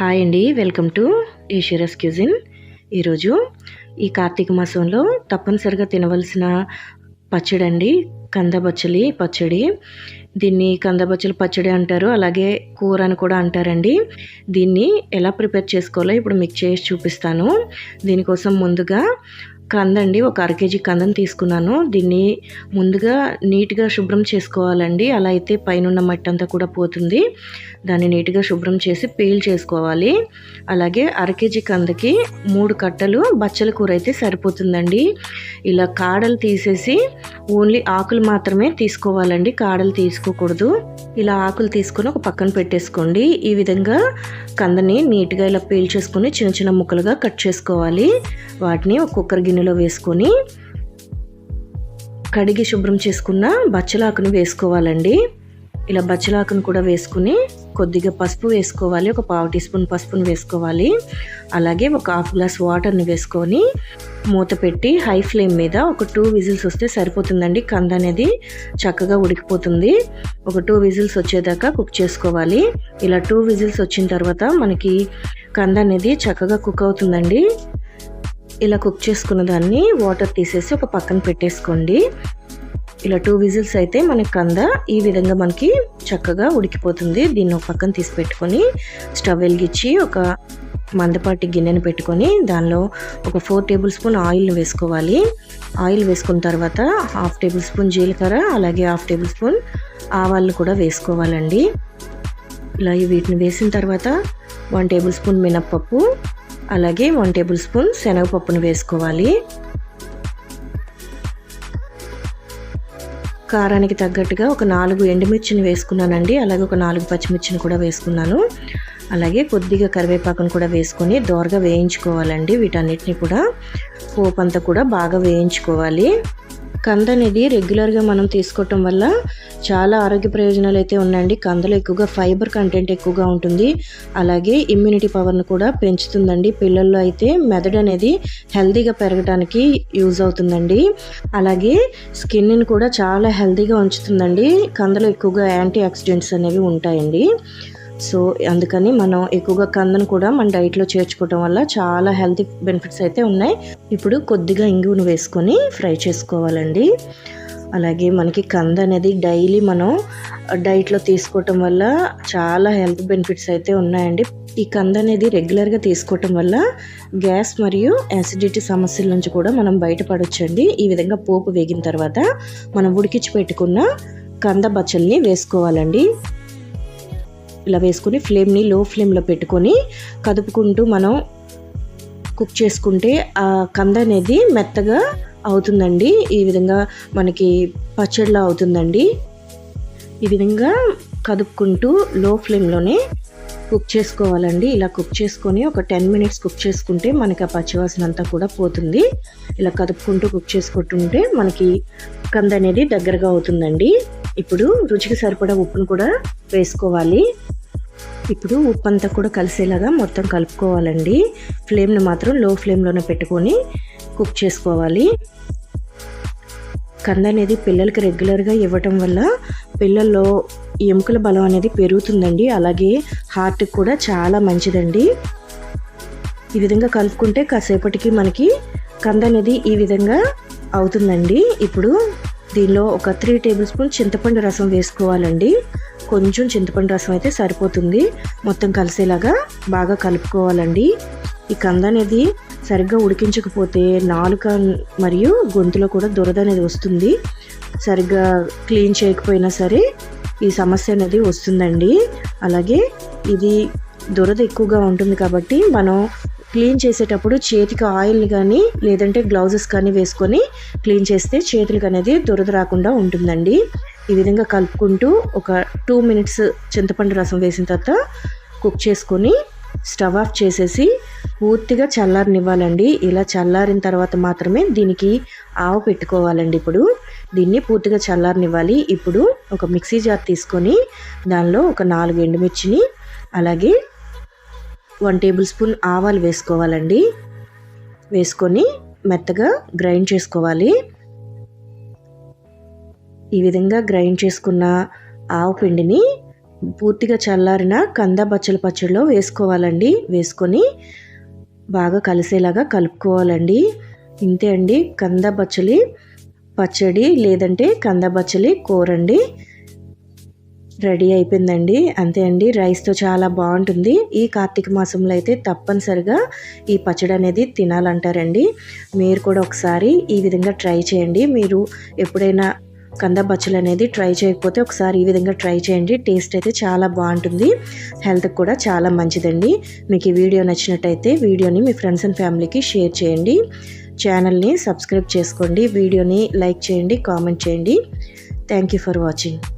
Hi అండి welcome to ఈశ్వరస్ cuisine ఈరోజు ఈ కార్తీక మాసంలో తప్పనిసరిగా తినవలసిన పచ్చడి అండి కందబచ్చలి పచ్చడి. దీన్ని కందబచ్చలి పచ్చడి అంటారు అలాగే కూర అని కూడా అంటారండి. దీన్ని ఎలా ప్రిపేర్ చేసుకోవాలో ఇప్పుడు మీకు చేసి చూపిస్తాను. దీనికోసం ముందుగా కందండి ఒక అర కేజీ కందం తీసుకున్నాను. దీన్ని ముందుగా నీట్గా శుభ్రం చేసుకోవాలండి. అలా అయితే పైన మట్టి అంతా కూడా పోతుంది. దాన్ని నీట్గా శుభ్రం చేసి పీల్ చేసుకోవాలి. అలాగే అర కేజీ కందకి మూడు కట్టలు బచ్చల కూర అయితే సరిపోతుందండి. ఇలా కాడలు తీసేసి ఓన్లీ ఆకులు మాత్రమే తీసుకోవాలండి. కాడలు తీసుకోకూడదు. ఇలా ఆకులు తీసుకొని ఒక పక్కన పెట్టేసుకోండి. ఈ విధంగా కందని నీట్గా ఇలా పీల్ చేసుకొని చిన్న చిన్న ముక్కలుగా కట్ చేసుకోవాలి. వాటిని ఒక్కొక్కరి గిన్నెలో వేసుకొని కడిగి శుభ్రం చేసుకున్న బచ్చలాకును వేసుకోవాలండి. ఇలా బచ్చలాకును కూడా వేసుకుని కొద్దిగా పసుపు వేసుకోవాలి ఒక పావు టీ స్పూన్ పసుపును వేసుకోవాలి. అలాగే ఒక హాఫ్ గ్లాస్ వాటర్ని వేసుకొని మూత పెట్టి హై ఫ్లేమ్ మీద ఒక టూ విజిల్స్ వస్తే సరిపోతుందండి. కంద అనేది చక్కగా ఉడికిపోతుంది. ఒక టూ విజిల్స్ వచ్చేదాకా కుక్ చేసుకోవాలి. ఇలా టూ విజిల్స్ వచ్చిన తర్వాత మనకి కంద అనేది చక్కగా కుక్ అవుతుందండి. ఇలా కుక్ చేసుకున్న దాన్ని వాటర్ తీసేసి ఒక పక్కన పెట్టేసుకోండి. ఇలా టూ విజిల్స్ అయితే మనకి కంద ఈ విధంగా మనకి చక్కగా ఉడికిపోతుంది. దీన్ని ఒక పక్కన తీసి పెట్టుకొని స్టవ్ వెలిగించి ఒక మందపాటి గిన్నెను పెట్టుకొని దానిలో ఒక ఫోర్ టేబుల్ స్పూన్ ఆయిల్ని వేసుకోవాలి. ఆయిల్ వేసుకున్న తర్వాత హాఫ్ టేబుల్ స్పూన్ జీలకర్ర అలాగే హాఫ్ టేబుల్ స్పూన్ ఆవాలను కూడా వేసుకోవాలండి. ఇలా వీటిని వేసిన తర్వాత వన్ టేబుల్ స్పూన్ మినప్పప్పు అలాగే వన్ టేబుల్ స్పూన్ శనగపప్పును వేసుకోవాలి. కారానికి తగ్గట్టుగా ఒక నాలుగు ఎండుమిర్చిని వేసుకున్నానండి. అలాగే ఒక నాలుగు పచ్చిమిర్చిని కూడా వేసుకున్నాను. అలాగే కొద్దిగా కరివేపాకును కూడా వేసుకొని దోరగా వేయించుకోవాలండి వీటన్నిటిని కూడా. పోపు అంతా కూడా బాగా వేయించుకోవాలి. కంద అనేది రెగ్యులర్గా మనం తీసుకోవటం వల్ల చాలా ఆరోగ్య ప్రయోజనాలు అయితే ఉన్నాయండి. కందలో ఎక్కువగా ఫైబర్ కంటెంట్ ఎక్కువగా ఉంటుంది. అలాగే ఇమ్యూనిటీ పవర్ను కూడా పెంచుతుందండి. పిల్లల్లో అయితే మెదడు అనేది హెల్తీగా పెరగడానికి యూజ్ అవుతుందండి. అలాగే స్కిన్ని కూడా చాలా హెల్తీగా ఉంచుతుందండి. కందలో ఎక్కువగా యాంటీ ఆక్సిడెంట్స్ అనేవి ఉంటాయండి. సో అందుకని మనం ఎక్కువగా కందను కూడా మన డైట్లో చేర్చుకోవటం వల్ల చాలా హెల్తీ బెనిఫిట్స్ అయితే ఉన్నాయి. ఇప్పుడు కొద్దిగా ఇంగువను వేసుకొని ఫ్రై చేసుకోవాలండి. అలాగే మనకి కంద అనేది డైలీ మనం డైట్లో తీసుకోవటం వల్ల చాలా హెల్త్ బెనిఫిట్స్ అయితే ఉన్నాయండి. ఈ కంద అనేది రెగ్యులర్గా తీసుకోవటం వల్ల గ్యాస్ మరియు యాసిడిటీ సమస్యల నుంచి కూడా మనం బయటపడొచ్చండి. ఈ విధంగా పోపు వేగిన తర్వాత మనం ఉడికించి పెట్టుకున్న కంద బచ్చల్ని వేసుకోవాలండి. ఇలా వేసుకొని ఫ్లేమ్ని లో ఫ్లేమ్లో పెట్టుకొని కదుపుకుంటూ మనం కుక్ చేసుకుంటే ఆ కంద అనేది మెత్తగా అవుతుందండి. ఈ విధంగా మనకి పచ్చడిలా అవుతుందండి. ఈ విధంగా కదుపుకుంటూ లో ఫ్లేమ్లోనే కుక్ చేసుకోవాలండి. ఇలా కుక్ చేసుకొని ఒక టెన్ మినిట్స్ కుక్ చేసుకుంటే మనకి ఆ పచ్చివాసన అంతా కూడా పోతుంది. ఇలా కదుపుకుంటూ కుక్ చేసుకుంటుంటే మనకి కంద అనేది దగ్గరగా అవుతుందండి. ఇప్పుడు రుచికి సరిపడా ఉప్పును కూడా వేసుకోవాలి. ఇప్పుడు ఉప్పు అంతా కూడా కలిసేలాగా మొత్తం కలుపుకోవాలండి. ఫ్లేమ్ని మాత్రం లో ఫ్లేమ్లోనే పెట్టుకొని కుక్ చేసుకోవాలి. కంద అనేది పిల్లలకి రెగ్యులర్గా ఇవ్వటం వల్ల పిల్లల్లో ఎముకల బలం అనేది పెరుగుతుందండి. అలాగే హార్ట్కి కూడా చాలా మంచిదండి. ఈ విధంగా కలుపుకుంటే కాసేపటికి మనకి కంద అనేది ఈ విధంగా అవుతుందండి. ఇప్పుడు దీనిలో ఒక త్రీ టేబుల్ స్పూన్ చింతపండు రసం వేసుకోవాలండి. కొంచెం చింతపండు రసం అయితే సరిపోతుంది. మొత్తం కలిసేలాగా బాగా కలుపుకోవాలండి. ఈ కంద అనేది సరిగ్గా ఉడికించకపోతే నాలుక మరియు గొంతులో కూడా దురద అనేది వస్తుంది. సరిగ్గా క్లీన్ చేయకపోయినా సరే ఈ సమస్య అనేది వస్తుందండి. అలాగే ఇది దురద ఎక్కువగా ఉంటుంది కాబట్టి మనం క్లీన్ చేసేటప్పుడు చేతికి ఆయిల్ కానీ లేదంటే గ్లౌజెస్ కానీ వేసుకొని క్లీన్ చేస్తే చేతులకు అనేది దురద రాకుండా ఉంటుందండి. ఈ విధంగా కలుపుకుంటూ ఒక టూ మినిట్స్ చింతపండు రసం వేసిన తర్వాత కుక్ చేసుకొని స్టవ్ ఆఫ్ చేసేసి పూర్తిగా చల్లారనివ్వాలండి. ఇలా చల్లారిన తర్వాత మాత్రమే దీనికి ఆవు పెట్టుకోవాలండి ఇప్పుడు. దీన్ని పూర్తిగా చల్లారనివ్వాలి. ఇప్పుడు ఒక మిక్సీ జార్ తీసుకొని దానిలో ఒక నాలుగు ఎండుమిర్చిని అలాగే వన్ టేబుల్ స్పూన్ ఆవాలు వేసుకోవాలండి. వేసుకొని మెత్తగా గ్రైండ్ చేసుకోవాలి. ఈ విధంగా గ్రైండ్ చేసుకున్న ఆవు పిండిని పూర్తిగా చల్లారిన కంద బచ్చల పచ్చడిలో వేసుకోవాలండి. వేసుకొని బాగా కలిసేలాగా కలుపుకోవాలండి. ఇంతే అండి కంద బచ్చలి పచ్చడి లేదంటే కంద బచ్చలి కూర అండి. రెడీ అయిపోయిందండి. అంతే అండి రైస్తో చాలా బాగుంటుంది. ఈ కార్తీక మాసంలో అయితే తప్పనిసరిగా ఈ పచ్చడి అనేది తినాలంటారండి. మీరు కూడా ఒకసారి ఈ విధంగా ట్రై చేయండి. మీరు ఎప్పుడైనా కంద బచ్చలు అనేది ట్రై చేయకపోతే ఒకసారి ఈ విధంగా ట్రై చేయండి. టేస్ట్ అయితే చాలా బాగుంటుంది. హెల్త్కి కూడా చాలా మంచిదండి. మీకు ఈ వీడియో నచ్చినట్టయితే వీడియోని మీ ఫ్రెండ్స్ అండ్ ఫ్యామిలీకి షేర్ చేయండి. ఛానల్ని సబ్స్క్రైబ్ చేసుకోండి. వీడియోని లైక్ చేయండి కామెంట్ చేయండి. Thank you for watching.